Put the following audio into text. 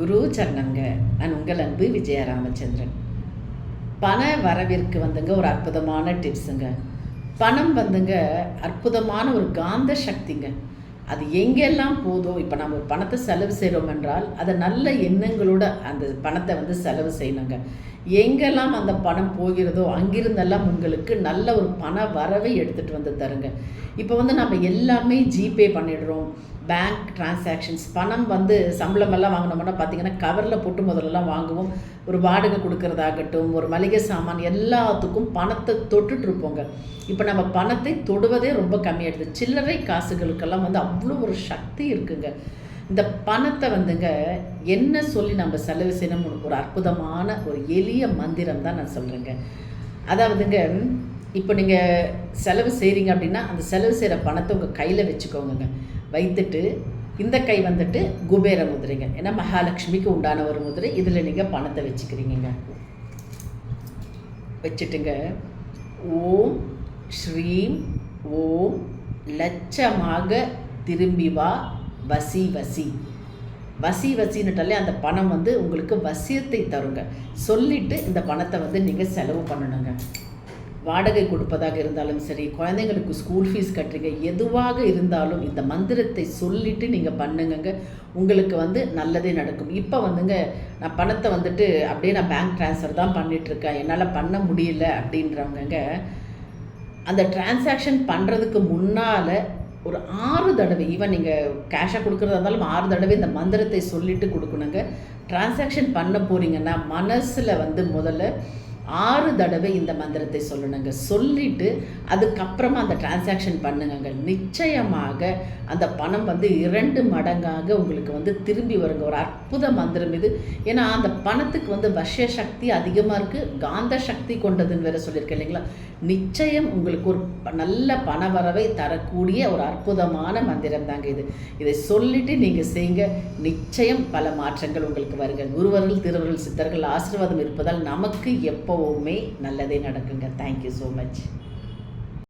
குரு சரணங்க நான் உங்கள் அன்பு விஜய ராமச்சந்திரன் பண வரவிற்கு வந்துங்க ஒரு அற்புதமான டிப்ஸுங்க பணம் வந்துங்க அற்புதமான ஒரு காந்த சக்திங்க. அது எங்கெல்லாம் போதோ இப்போ நம்ம ஒரு பணத்தை செலவு செய்கிறோம் என்றால் அதை நல்ல எண்ணங்களோட அந்த பணத்தை வந்து செலவு செய்யணுங்க. எங்கெல்லாம் அந்த பணம் போகிறதோ அங்கிருந்தெல்லாம் உங்களுக்கு நல்ல ஒரு பண வரவை எடுத்துகிட்டு வந்து தருங்க. இப்போ வந்து நம்ம எல்லாமே ஜிபே பண்ணிடுறோம். Bank transactions. பணம் வந்து சம்பளம் எல்லாம் வாங்கினோம்னா பார்த்தீங்கன்னா கவரில் போட்டு முதல்லலாம் வாங்குவோம். ஒரு வாடகை கொடுக்கறதாகட்டும் ஒரு மளிகை சாமான் எல்லாத்துக்கும் பணத்தை தொட்டுட்டு இருப்போங்க. இப்போ நம்ம பணத்தை தொடுவதே ரொம்ப கம்மியாயிடுது. சில்லறை காசுகளுக்கெல்லாம் வந்து அவ்வளோ ஒரு சக்தி இருக்குங்க. இந்த பணத்தை வந்துங்க என்ன சொல்லி நம்ம செலவு செய்யணும்னு ஒரு அற்புதமான ஒரு எளிய மந்திரம் தான் நான் சொல்கிறேங்க அதாவதுங்க இப்போ நீங்கள் செலவு செய்கிறீங்க அப்படின்னா அந்த செலவு செய்கிற பணத்தை உங்கள் கையில் வச்சுக்கோங்க வைத்துட்டு இந்த கை வந்துட்டு குபேர முதிரைங்க. ஏன்னா மகாலட்சுமிக்கு உண்டான ஒரு முதிரை. இதில் நீங்கள் பணத்தை வச்சுக்கிறீங்க வச்சுட்டுங்க. ஓம் ஸ்ரீம் ஓம் லட்சமாக திரும்பி வா வசி வசி. வசி வசின்னுட்டாலே அந்த பணம் வந்து உங்களுக்கு வசியத்தை தருங்க. சொல்லிவிட்டு இந்த பணத்தை வந்து நீங்கள் செலவு பண்ணணுங்க. வாடகை கொடுப்பதாக இருந்தாலும் சரி குழந்தைங்களுக்கு ஸ்கூல் ஃபீஸ் கட்டுறீங்க எதுவாக இருந்தாலும் இந்த மந்திரத்தை சொல்லிவிட்டு நீங்கள் பண்ணுங்கங்க. உங்களுக்கு வந்து நல்லதே நடக்கும். இப்போ வந்துங்க நான் பணத்தை வந்துட்டு அப்படியே நான் பேங்க் ட்ரான்ஸ்ஃபர் தான் பண்ணிகிட்ருக்கேன் என்னால் பண்ண முடியல அப்படின்றவங்கங்க அந்த டிரான்சாக்ஷன் பண்ணுறதுக்கு முன்னால் ஒரு ஆறு தடவை ஈவன் நீங்கள் கேஷாக கொடுக்குறதா இருந்தாலும் ஆறு தடவை இந்த மந்திரத்தை சொல்லிட்டு கொடுக்கணுங்க. டிரான்சாக்ஷன் பண்ண போகிறீங்கன்னா மனசில் வந்து முதல்ல ஆறு தடவை இந்த மந்திரத்தை சொல்லணுங்க. சொல்லிவிட்டு அதுக்கப்புறமா அந்த டிரான்சாக்ஷன் பண்ணுங்க நிச்சயமாக அந்த பணம் வந்து இரண்டு மடங்காக உங்களுக்கு வந்து திரும்பி வருங்க. ஒரு அற்புத மந்திரம் இது. ஏன்னா அந்த பணத்துக்கு வந்து வசிய சக்தி அதிகமாக இருக்குது காந்த சக்தி கொண்டதுன்னு வேற சொல்லியிருக்கேன் இல்லைங்களா? நிச்சயம் உங்களுக்கு ஒரு நல்ல பண வரவை தரக்கூடிய ஒரு அற்புதமான மந்திரம் தாங்க இது. இதை சொல்லிட்டு நீங்கள் செய்யுங்க. நிச்சயம் பல மாற்றங்கள் உங்களுக்கு வருங்க. குருவர்கள் திருவர்கள் சித்தர்கள் ஆசீர்வாதம் இருப்பதால் நமக்கு எப்போவுமே நல்லதே நடக்குங்க. Thank you so much